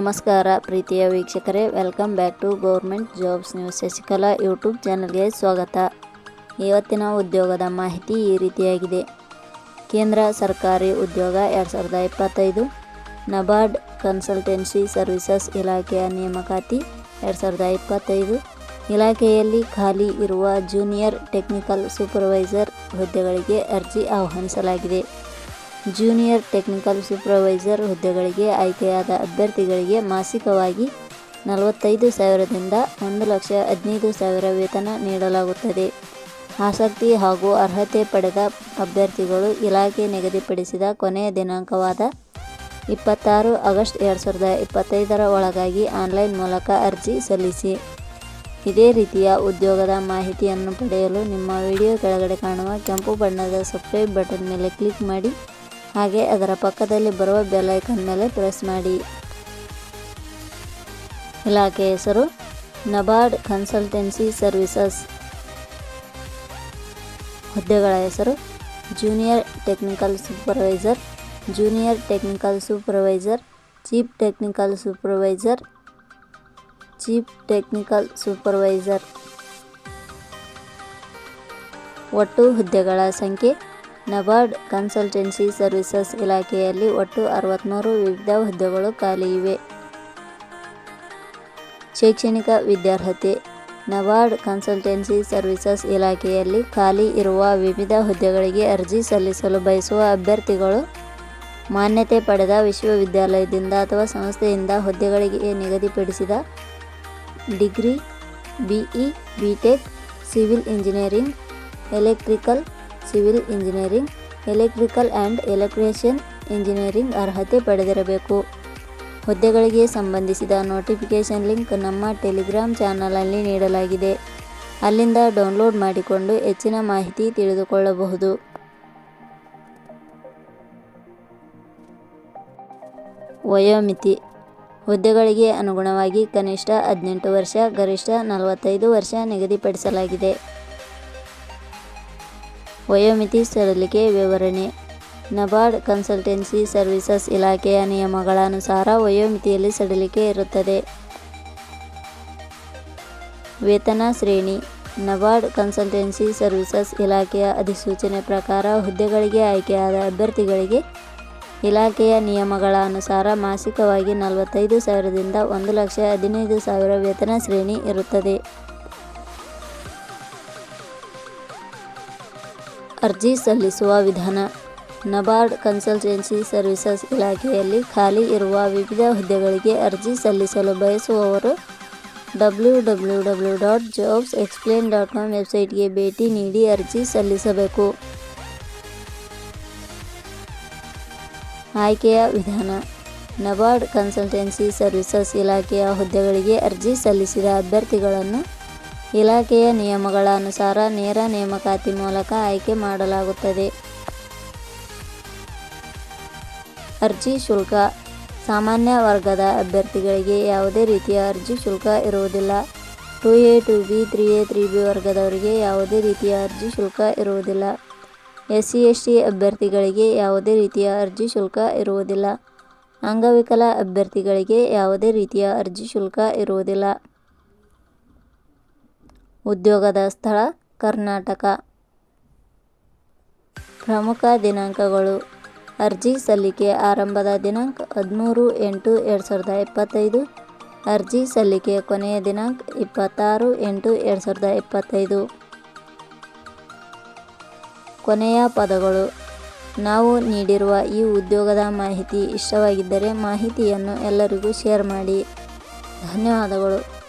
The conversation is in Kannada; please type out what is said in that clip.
ನಮಸ್ಕಾರ ಪ್ರೀತಿಯ ವೀಕ್ಷಕರೇ welcome back to government jobs news Shashikala YouTube ಚಾನಲ್ಗೆ ಸ್ವಾಗತ. ಇವತ್ತಿನ ಉದ್ಯೋಗದ ಮಾಹಿತಿ ಈ ರೀತಿಯಾಗಿದೆ. ಕೇಂದ್ರ ಸರ್ಕಾರಿ ಉದ್ಯೋಗ ಎರಡು ಸಾವಿರದ ಇಪ್ಪತ್ತೈದು, ನಬಾರ್ಡ್ ಕನ್ಸಲ್ಟೆನ್ಸಿ ಸರ್ವಿಸಸ್ ಇಲಾಖೆಯ ನೇಮಕಾತಿ ಎರಡು ಸಾವಿರದ ಇಪ್ಪತ್ತೈದು. ಇಲಾಖೆಯಲ್ಲಿ ಖಾಲಿ ಇರುವ ಜೂನಿಯರ್ ಟೆಕ್ನಿಕಲ್ ಸೂಪರ್ವೈಸರ್ ಹುದ್ದೆಗಳಿಗೆ ಅರ್ಜಿ ಆಹ್ವಾನಿಸಲಾಗಿದೆ. ಜೂನಿಯರ್ ಟೆಕ್ನಿಕಲ್ ಸೂಪರ್ವೈಸರ್ ಹುದ್ದೆಗಳಿಗೆ ಆಯ್ಕೆಯಾದ ಅಭ್ಯರ್ಥಿಗಳಿಗೆ ಮಾಸಿಕವಾಗಿ ನಲವತ್ತೈದು ಸಾವಿರದಿಂದ ಒಂದು ಲಕ್ಷ ಹದಿನೈದು ಸಾವಿರ ವೇತನ ನೀಡಲಾಗುತ್ತದೆ. ಆಸಕ್ತಿ ಹಾಗೂ ಅರ್ಹತೆ ಪಡೆದ ಅಭ್ಯರ್ಥಿಗಳು ಇಲಾಖೆ ನಿಗದಿಪಡಿಸಿದ ಕೊನೆಯ ದಿನಾಂಕವಾದ ಇಪ್ಪತ್ತಾರು ಆಗಸ್ಟ್ ಎರಡು ಸಾವಿರದ ಇಪ್ಪತ್ತೈದರ ಒಳಗಾಗಿ ಆನ್ಲೈನ್ ಮೂಲಕ ಅರ್ಜಿ ಸಲ್ಲಿಸಿ. ಇದೇ ರೀತಿಯ ಉದ್ಯೋಗದ ಮಾಹಿತಿಯನ್ನು ಪಡೆಯಲು ನಿಮ್ಮ ವಿಡಿಯೋ ಕೆಳಗಡೆ ಕಾಣುವ ಕೆಂಪು ಬಣ್ಣದ ಸಬ್ಸ್ಕ್ರೈಬ್ ಬಟನ್ ಮೇಲೆ ಕ್ಲಿಕ್ ಮಾಡಿ. ಹಾಗೆ ಅದರ ಪಕ್ಕದಲ್ಲಿ ಬರುವ ಬೆಲ್ ಐಕನ್ ಮೇಲೆ ಪ್ರೆಸ್ ಮಾಡಿ. ಇಲಾಖೆ ಹೆಸರು, ನಬಾರ್ಡ್ ಕನ್ಸಲ್ಟೆನ್ಸಿ ಸರ್ವಿಸಸ್. ಹುದ್ದೆಗಳ ಹೆಸರು, junior technical supervisor, junior technical supervisor, chief technical supervisor, chief technical supervisor. ಒಟ್ಟು ಹುದ್ದೆಗಳ ಸಂಖ್ಯೆ ನಬಾರ್ಡ್ ಕನ್ಸಲ್ಟೆನ್ಸಿ ಸರ್ವಿಸಸ್ ಇಲಾಖೆಯಲ್ಲಿ ಒಟ್ಟು ಅರವತ್ತ್ಮೂರು ವಿವಿಧ ಹುದ್ದೆಗಳು ಖಾಲಿ ಇವೆ. ಶೈಕ್ಷಣಿಕ ವಿದ್ಯಾರ್ಹತೆ. ನಬಾರ್ಡ್ ಕನ್ಸಲ್ಟೆನ್ಸಿ ಸರ್ವಿಸಸ್ ಇಲಾಖೆಯಲ್ಲಿ ಖಾಲಿ ಇರುವ ವಿವಿಧ ಹುದ್ದೆಗಳಿಗೆ ಅರ್ಜಿ ಸಲ್ಲಿಸಲು ಬಯಸುವ ಅಭ್ಯರ್ಥಿಗಳು ಮಾನ್ಯತೆ ಪಡೆದ ವಿಶ್ವವಿದ್ಯಾಲಯದಿಂದ ಅಥವಾ ಸಂಸ್ಥೆಯಿಂದ ಹುದ್ದೆಗಳಿಗೆ ನಿಗದಿಪಡಿಸಿದ degree, BE, BTech, civil engineering, electrical civil engineering, electrical and electrician engineering ಅರ್ಹತೆ ಪಡೆದಿರಬೇಕು. ಹುದ್ದೆಗಳಿಗೆ ಸಂಬಂಧಿಸಿದ ನೋಟಿಫಿಕೇಷನ್ ಲಿಂಕ್ ನಮ್ಮ ಟೆಲಿಗ್ರಾಮ್ ಚಾನಲಲ್ಲಿ ನೀಡಲಾಗಿದೆ. ಅಲ್ಲಿಂದ ಡೌನ್ಲೋಡ್ ಮಾಡಿಕೊಂಡು ಹೆಚ್ಚಿನ ಮಾಹಿತಿ ತಿಳಿದುಕೊಳ್ಳಬಹುದು. ವಯೋಮಿತಿ. ಹುದ್ದೆಗಳಿಗೆ ಅನುಗುಣವಾಗಿ ಕನಿಷ್ಠ ಹದಿನೆಂಟು ವರ್ಷ, ಗರಿಷ್ಠ ನಲವತ್ತೈದು ವರ್ಷ ನಿಗದಿಪಡಿಸಲಾಗಿದೆ. ವಯೋಮಿತಿ ಸಡಿಲಿಕೆ ವಿವರಣೆ. ನಬಾರ್ಡ್ ಕನ್ಸಲ್ಟೆನ್ಸಿ ಸರ್ವಿಸಸ್ ಇಲಾಖೆಯ ನಿಯಮಗಳ ಅನುಸಾರ ವಯೋಮಿತಿಯಲ್ಲಿ ಸಡಿಲಿಕೆ ಇರುತ್ತದೆ. ವೇತನ ಶ್ರೇಣಿ. ನಬಾರ್ಡ್ ಕನ್ಸಲ್ಟೆನ್ಸಿ ಸರ್ವಿಸಸ್ ಇಲಾಖೆಯ ಅಧಿಸೂಚನೆ ಪ್ರಕಾರ ಹುದ್ದೆಗಳಿಗೆ ಆಯ್ಕೆಯಾದ ಅಭ್ಯರ್ಥಿಗಳಿಗೆ ಇಲಾಖೆಯ ನಿಯಮಗಳ ಅನುಸಾರ ಮಾಸಿಕವಾಗಿ ನಲವತ್ತೈದು ಸಾವಿರದಿಂದ ಒಂದು ಲಕ್ಷ ಹದಿನೈದು ಸಾವಿರ ವೇತನ ಶ್ರೇಣಿ ಇರುತ್ತದೆ. ಅರ್ಜಿ ಸಲ್ಲಿಸುವ ವಿಧಾನ. ನಬಾರ್ಡ್ ಕನ್ಸಲ್ಟೆನ್ಸಿ ಸರ್ವಿಸಸ್ ಇಲಾಖೆಯಲ್ಲಿ ಖಾಲಿ ಇರುವ ವಿವಿಧ ಹುದ್ದೆಗಳಿಗೆ ಅರ್ಜಿ ಸಲ್ಲಿಸಲು ಬಯಸುವವರು W W W dot jobs explain dot com ವೆಬ್ಸೈಟ್ಗೆ ಭೇಟಿ ನೀಡಿ ಅರ್ಜಿ ಸಲ್ಲಿಸಬೇಕು. ಆಯ್ಕೆಯ ವಿಧಾನ. ನಬಾರ್ಡ್ ಕನ್ಸಲ್ಟೆನ್ಸಿ ಸರ್ವಿಸಸ್ ಇಲಾಖೆಯ ಹುದ್ದೆಗಳಿಗೆ ಅರ್ಜಿ ಸಲ್ಲಿಸಿದ ಅಭ್ಯರ್ಥಿಗಳನ್ನು ಇಲಾಖೆಯ ನಿಯಮಗಳ ಅನುಸಾರ ನೇರ ನೇಮಕಾತಿ ಮೂಲಕ ಆಯ್ಕೆ ಮಾಡಲಾಗುತ್ತದೆ. ಅರ್ಜಿ ಶುಲ್ಕ. ಸಾಮಾನ್ಯ ವರ್ಗದ ಅಭ್ಯರ್ಥಿಗಳಿಗೆ ಯಾವುದೇ ರೀತಿಯ ಅರ್ಜಿ ಶುಲ್ಕ ಇರುವುದಿಲ್ಲ. Two A two B, three A, three B ವರ್ಗದವರಿಗೆ ಯಾವುದೇ ರೀತಿಯ ಅರ್ಜಿ ಶುಲ್ಕ ಇರುವುದಿಲ್ಲ. ಎಸ್ ಸಿ ಎಸ್ ಟಿ ಅಭ್ಯರ್ಥಿಗಳಿಗೆ ಯಾವುದೇ ರೀತಿಯ ಅರ್ಜಿ ಶುಲ್ಕ ಇರುವುದಿಲ್ಲ. ಅಂಗವಿಕಲ ಅಭ್ಯರ್ಥಿಗಳಿಗೆ ಯಾವುದೇ ರೀತಿಯ ಅರ್ಜಿ ಶುಲ್ಕ ಇರುವುದಿಲ್ಲ. ಉದ್ಯೋಗದ ಸ್ಥಳ ಕರ್ನಾಟಕ. ಪ್ರಮುಖ ದಿನಾಂಕಗಳು. ಅರ್ಜಿ ಸಲ್ಲಿಕೆ ಆರಂಭದ ದಿನಾಂಕ ಹದಿಮೂರು ಎಂಟು ಎರಡು ಸಾವಿರದ ಇಪ್ಪತ್ತೈದು. ಅರ್ಜಿ ಸಲ್ಲಿಕೆ ಕೊನೆಯ ದಿನಾಂಕ ಇಪ್ಪತ್ತಾರು ಎಂಟು ಎರಡು ಸಾವಿರದ ಇಪ್ಪತ್ತೈದು. ಕೊನೆಯ ಪದಗಳು. ನಾವು ನೀಡಿರುವ ಈ ಉದ್ಯೋಗದ ಮಾಹಿತಿ ಇಷ್ಟವಾಗಿದ್ದರೆ ಮಾಹಿತಿಯನ್ನು ಎಲ್ಲರಿಗೂ ಶೇರ್ ಮಾಡಿ. ಧನ್ಯವಾದಗಳು.